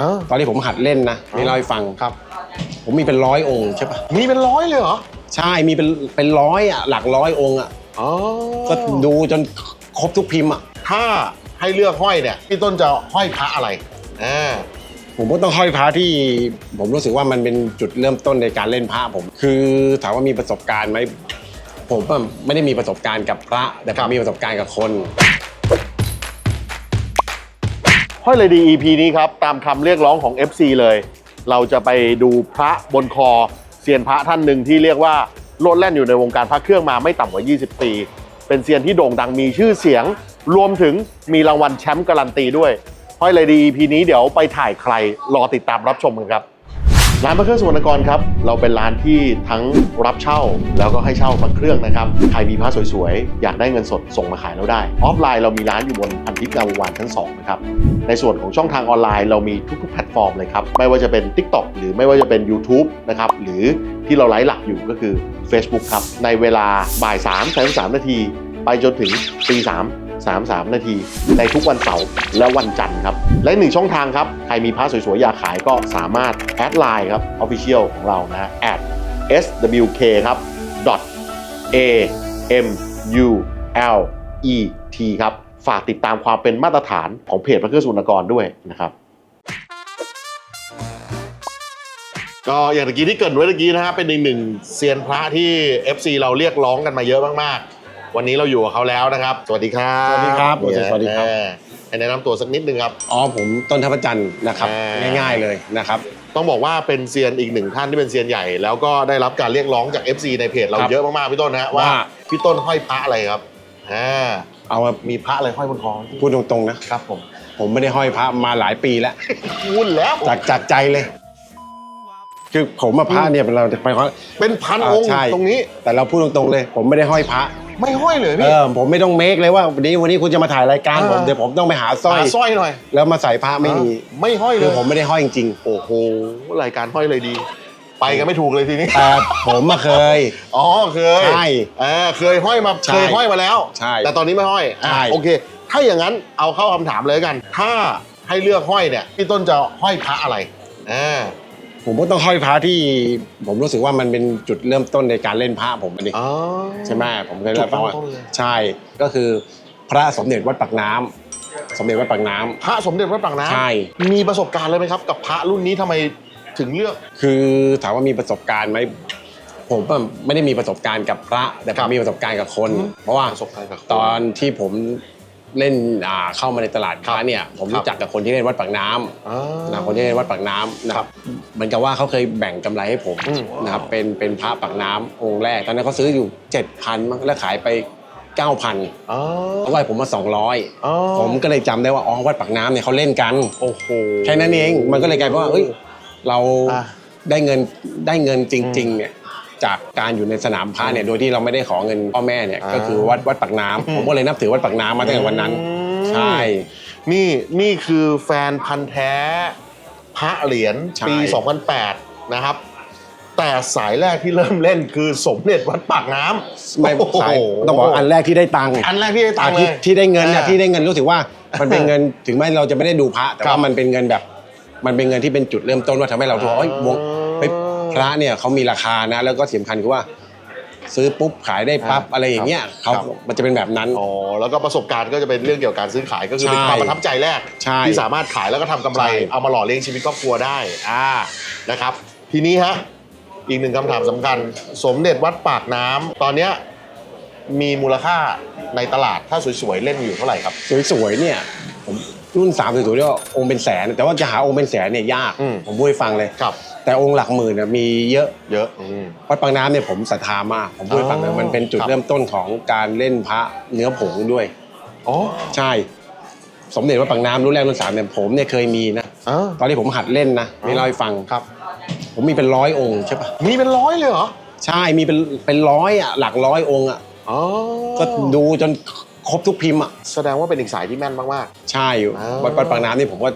อ่า ตอนที่ผมหัดเล่นนะนี่เล่าให้ฟังครับ ผมมีเป็นร้อยองค์ใช่ปะมีเป็นร้อยเลยเหรอใช่มีเป็นเป็นร้อยอะหลักร้อยองค์อะอ๋อก็ดูจนครบทุกพิมพ์อะถ้าให้เลือกห้อยเนี่ยพี่ต้นจะห้อยพระอะไรอ่า ผมก็ต้องห้อยพระที่ผมรู้สึกว่ามันเป็นจุดเริ่มต้นในการเล่นพระผม คือถามว่ามีประสบการณ์ไหมผมอะไม่ได้มีประสบการณ์กับพระ แต่ผมมีประสบการณ์กับคน ห้อยเลยดี EP นี้ครับ ตามคำเรียกร้องของ FC เลย เราจะไปดูพระบนคอเซียนพระท่านหนึ่งที่เรียกว่าโลดแล่นอยู่ในวงการพระเครื่องมาไม่ต่ำกว่า 20 ปี เป็นเซียนที่โด่งดังมีชื่อเสียง รวมถึงมีรางวัลแชมป์การันตีด้วยห้อยเลยดี EP นี้เดี๋ยวไปถ่ายใครรอติดตามรับชมกันครับ ร้านพระเครื่องสุวรรณกรครับ เราเป็นร้านที่ทั้งรับเช่าแล้วก็ให้เช่าพระเครื่องนะครับ ใครมีพระสวยๆ อยากได้เงินสดส่งมาขายเราได้ ออฟไลน์เรามีร้านอยู่บนพันทิพย์งามวงวานชั้น2นะครับ ในส่วนของช่องทางออนไลน์เรามีทุกๆแพลตฟอร์มเลยครับ ไม่ว่าจะเป็น TikTok หรือไม่ว่าจะเป็น YouTube นะครับ หรือที่เราไลฟ์หลักอยู่ก็คือ Facebook ครับ ในเวลาบ่าย3 3นาทีไปจนถึงตี3 33 นาที ในทุกวันเสาร์และวันจันทร์ครับ และหนึ่งช่องทางครับ ใครมีพระสวยๆ อยากขายก็สามารถแอดไลน์ครับ Official ของเรานะ at swk ครับ dot a m u l e t ครับ ฝากติดตามความเป็นมาตรฐานของเพจพระเครื่องสุนกรด้วยนะครับก็อย่างตะกี้ที่เกิดไว้ตะกี้นะฮะเป็นอีกหนึ่งเซียนพระที่ FC เราเรียกร้องกันมาเยอะมากๆ วันนี้เราอยู่กับเขาแล้วนะครับ สวัสดีครับสวัสดีครับเนี่ยสวัสดีครับเออให้แนะนำตัวสักนิดนึงครับ อ๋อผมต้นทัพจันทร์นะครับอ่าง่ายๆเลยนะครับ ต้องบอกว่าเป็นเซียนอีกหนึ่งท่านที่เป็นเซียนใหญ่ แล้วก็ได้รับการเรียกร้องจาก FC ในเพจเราครับเยอะมากๆพี่ต้นนะว่าว่าพี่ต้นห้อยพระอะไรครับอ่าเอามามีพระอะไรห้อยบนคอพูดตรงๆนะครับผมผมไม่ได้ห้อยพระมาหลายปีแล้ววุ่นแล้วจากจากใจเลยคือผมมาพระเนี่ยเราไปเพราะเป็นพันองค์อ่าใช่ตรงนี้ แต่เราพูดตรงๆเลย ผมไม่ได้ห้อยพระ ไม่ห้อยเลยเอพี่ อผมไม่ต้องเมคเลยว่าวันนี้วันนี้คุณจะมาถ่ายรายการอ่าผมเดี๋ยวผมต้องไปหาสร้อย หาสร้อยหน่อยแล้วมาใส่พระไม่มีไม่ห้อยเลคืยอผมไม่ได้ห้อยจริงโอ้โหรายการห้อยเลยดี ไปกันไม่ถูกเลยทีนี้ๆแต่ผมมาเคย อ๋อเคยใช่อ่าเคยห้อยมาใช่เคยห้อยมาแล้ว ใช่แต่ตอนนี้ไม่ห้อยอะใช่ โอเค ถ้าอย่างนั้นเอาเข้าคำถามเลยกัน ถ้าให้เลือกห้อยเนี่ยพี่ต้นจะห้อยพระอะไรอ่า ผมก็ต้องห้อยพระที่ผมรู้สึกว่ามันเป็นจุดเริ่มต้นในการเล่นพระผมอันนี้อ๋อ ใช่ไหมผมเคยจุเล่าดให้ฟังว่าเริ่มต้นเลย ใช่ก็คือพระสมเด็จวัดปากน้ำสมเด็จวัดปากน้ำ พระสมเด็จพระปรางน้ำใช่ มีประสบการณ์เลยไหมครับ กับพระรุ่นนี้ทำไมถึงเลือก คือถามว่ามีประสบการณ์ไหมผมอะไม่ได้มีประสบการณ์กับพระ แต่ผครัมบมีประสบการณ์กับคนอืมเพราะว่าประสบการณ์กับคนตอนที่ผมเล่นอ่าเข้ามาในตลาดพระเนี่ย ผมครับ รู้จักกับคนที่เล่นวัดปากน้ำอ่า นะคนที่เล่นวัดปากน้ำนะครับ เหมือนกับว่าเขาเคยแบ่งกำไรให้ผมอืมนะครับเป็นเป็นพระปากน้ำองค์แรก ตอนนั้นเขาซื้ออยู่ 7,000มั้งแล้วขายไป 9,000อ๋อ เขาก็ให้ผมมา 200 อ๋อ ผมก็เลยจำได้ว่าอ๋อวัดปากน้ำเนี่ยเขาเล่นกัน โอ้โห แค่นั้นเองมันก็เลยกลายเป็นว่าเอ้ยเราอะ ได้เงินได้เงินจริงๆเนี่ยจากการอยู่ในสนามพระเนี่ยโดยที่เราไม่ได้ขอเงินพ่อแม่เนี่ยอ่าก็คือวัดวัดปากน้ำผมก็เลยนับถือวัดปากน้ำมาตั้งแต่วันนั้นอืมใช่ นี่นี่คือแฟนพันธ์แท้ พระเหรียญใช่ปี 2008 นะครับ แต่สายแรกที่เริ่มเล่นคือสมเด็จวัดปากน้ำไม่โอ้โหสายต้องบอกว่าอันแรกที่ได้ตังค์อันแรกที่ได้ตังค์เลที่ยที่ได้เงินเนี่ยอ่าที่ได้เงินรู้สึกว่ามันเป็นเงินถึงแม้เราจะไม่ได้ดูพระ แต่ครัว่าบมันเป็นเงินแบบ มันเป็นเงินที่เป็นจุดเริ่มต้นว่าทำให้เราถูกเอ้ยวงเฮ้ยพระเนี่ยเขามีราคานะ แล้วก็สำคัญคือว่า ซื้อปุ๊บขายได้ปั๊บอ่าอะไรอย่างเงี้ยครัเขาบมันจะเป็นแบบนั้น อ๋อแล้วก็ประสบการณ์ก็จะเป็นเรื่องเกี่ยวกับการซื้อขายก็คือเป็นใช่ความประทับใจแรก ใช่ที่สามารถขายแล้วก็ทำกำไร ใช่ เอามาหล่อเลี้ยงชีวิตครอบครัวได้อ่านะครับ ทีนี้ฮะอีกหนึ่งคำถามสำคัญ สมเด็จวัดปากน้ำตอนเนี้ยมีมูลค่าในตลาดถ้าสวยๆเล่นอยู่เท่าไหร่ครับ สวยๆเนี่ยผม รุ่นสามสวยๆเรียกว่าองค์เป็นแสน แต่ว่าจะหาองค์เป็นแสนเนี่ยยากอืม ผมพูดให้ฟังเลย ครับ แต่องค์หลักหมื่นเนี่ยมีเยอะ เยอะอืม วัดปางน้ำเนี่ยผมศรัทธามาก ผมพูดให้ฟังเลยอ๋อมันเป็นจุดครับ เริ่มต้นของการเล่นพระเนื้อผงด้วย อ๋อใช่ สมเด็จวัดปางน้ำรุ่นแรกรุ่นสามเนี่ยผมเนี่ยเคยมีนะ อ่าตอนที่ผมหัดเล่นนะอ๋อนี่เล่าให้ฟัง ครับ ผมมีเป็นร้อยองค์ใช่ปะมีเป็นร้อยเลยเหรอใช่มีเป็นเป็นร้อยอะหลักร้อยองค์อะ อ๋อก็ดูจน ครบทุกพิมพ์อะแสดงว่าเป็นอีกสายที่แม่นมาก ใช่อยู่อ๋อวัดวัดปางน้ำนี่ผมก็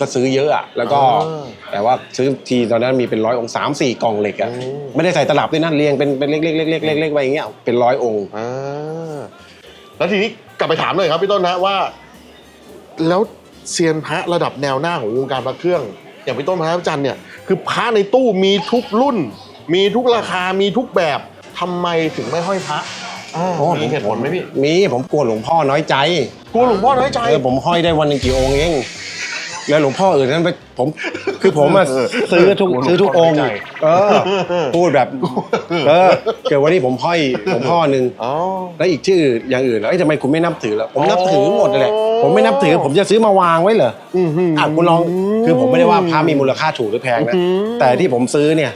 ก็ซื้อเยอะอะแล้วก็อ๋อแต่ว่าซื้อทีตอนนั้นมีเป็นร้อยองค์สามสี่กล่องเหล็กๆอะอืม ไม่ได้ใส่ตลับด้วยนะเรียงเป็นเป็นเล็กๆเล็กๆเล็กๆเล็กๆไปอย่างเงี้ยเป็นร้อยองค์อ่าแล้วทีนี้กลับไปถามเลยครับพี่ต้นนะว่า แล้วเซียนพระระดับแนวหน้าของวงการพระเครื่อง อย่างพี่ต้นพระจันทร์เนี่ยคือพระในตู้มีทุกรุ่น มีทุกราคามีทุกแบบทำไมถึงไม่ห้อยพระ อ่าโอ้มีเหตุผลไหมพี่มีผมกลัวหลวงพ่อน้อยใจกลัวหลวงพ่อน้อยใจเออผมห้อยได้วันหนึ่งกี่องค์เองแล้วหลวงพ่ออื่นนั้นไปผมคือผมอะเออซื้อทุกหลวงพ่อซื้อทุกองค์น้อยใจเออพูดแบบเออเกิดวันนี้ผมห้อยหลวงพ่อหนึ่งอ๋อแล้วอีกชื่ออย่างอื่นแล้วเอ้ยทำไมคุณไม่นับถือแล้วผมอ๋อนับถือหมดเลยแหละผมไม่นับถือผมจะซื้อมาวางไว้เหรออื้อหืออะคุณลองคือผมไม่ได้ว่าพระมีมูลค่าถูกหรือแพงนะอื้อหือแต่ที่ผมซื้อเนี่ย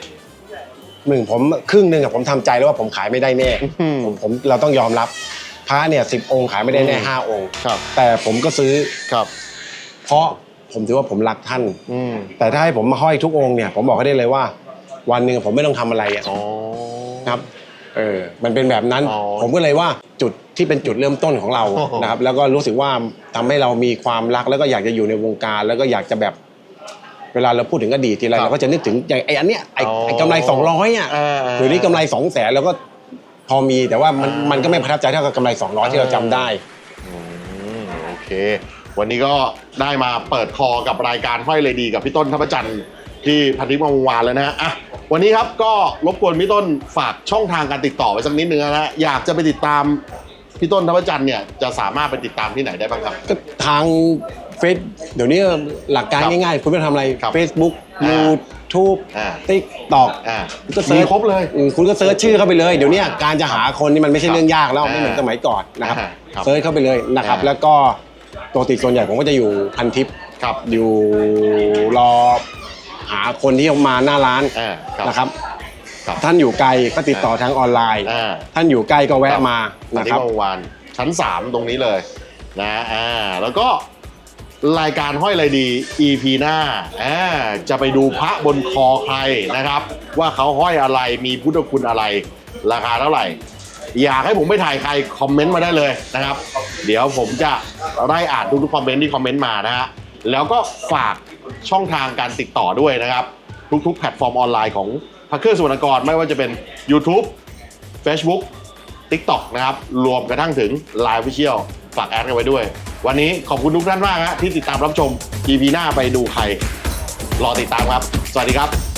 หนึ่งผมครึ่งหนึ่งอะผมทำใจแล้วว่าผมขายไม่ได้แน่อื้อหือผมผมเราต้องยอมรับพระเนี่ยสิบองค์ขายไม่ได้แน่อืม ห้าองค์ ครับแต่ผมก็ซื้อครับเพราะผมถือว่าผมรักท่าน อืมแต่ถ้าให้ผมมาห้อยทุกองค์เนี่ยผมบอกให้ได้เลยว่า วันหนึ่งผมไม่ต้องทำอะไรอะอ๋อ ครับ เออ มันเป็นแบบนั้น อ๋อผมก็เลยว่าจุดที่เป็นจุดเริ่มต้นของเราโอ้โหนะครับ แล้วก็รู้สึกว่าทำให้เรามีความรักแล้วก็อยากจะอยู่ในวงการ แล้วก็อยากจะแบบ เวลาเราพูดถึงอดีตทีไรเราก็จะนึกถึงอย่างไอ้อันเนี้ยไอ้ไอ้กำไรสองร้อยอะอ่าหรือนี่กำไรสองแสนแล้วก็พอมีแต่ว่ามันมันก็ไม่ประทับใจเท่ากับกำไรสองร้อยที่เราจำได้ อืมโอเค วันนี้ก็ได้มาเปิดคอกับรายการห้อยเลยดีกับพี่ต้นทัพจันทร์ที่พันธิพย์วงศ์วานแล้วนะฮะอะวันนี้ครับก็รบกวนพี่ต้นฝากช่องทางการติดต่อไว้สักนิดนึงนะฮะอยากจะไปติดตามพี่ต้นทัพจันทร์เนี่ยจะสามารถไปติดตามที่ไหนได้บ้างครับ ก็ทางเฟซเดี๋ยวนี้หลักการครับง่ายๆ คุณไม่ต้องทำอะไร ครับ Facebook อ่า YouTube อ่า TikTok อ่าก็เซิมีร์ชครบเลย อืมคุณก็เซิร์ชชื่อเข้าไปเลย เดี๋ยวเนี้ยการจะหาคนนี่มันไม่ใช่เรื่องยากแล้วอ่าไม่เหมือนสมัยก่อนนะครับอ่าครับเซิร์ชเข้าไปเลยนะครับ อ่า แล้วก็ปกติส่วนใหญ่ผมก็จะอยู่พันทิปครับอยู่รอหาคนที่มาหน้าร้านอ่าครับ นะครับ ครับ ท่านอยู่ไกลก็ติดต่อทางออนไลน์ อ่า ท่านอยู่ใกล้ก็แวะมาพันนะธิคพรับย์วงศ์วานชั้น 3 ตรงนี้เลยนะอ่าแล้วก็ รายการห้อยอะไรดี EP หน้าอ่าจะไปดูพระบนคอใครนะครับ ว่าเขาห้อยอะไรมีพุทธคุณอะไร ราคาเท่าไหร่ อยากให้ผมไปถ่ายใครคอมเมนต์มาได้เลยนะครับ เดี๋ยวผมจะไล่อ่านทุกๆคอมเมนต์ที่คอมเมนต์มานะฮะแล้วก็ฝากช่องทางการติดต่อด้วยนะครับ ทุกๆ แพลตฟอร์มออนไลน์ของพระเครื่องสุวรรณกรไม่ว่าจะเป็น YouTube Facebook TikTok นะครับ รวมกระทั่งถึง Line Official ฝากแอดกันไว้ด้วย วันนี้ขอบคุณทุกท่านมากฮะที่ติดตามรับชม EP หน้าไปดูใคร รอติดตามครับ สวัสดีครับ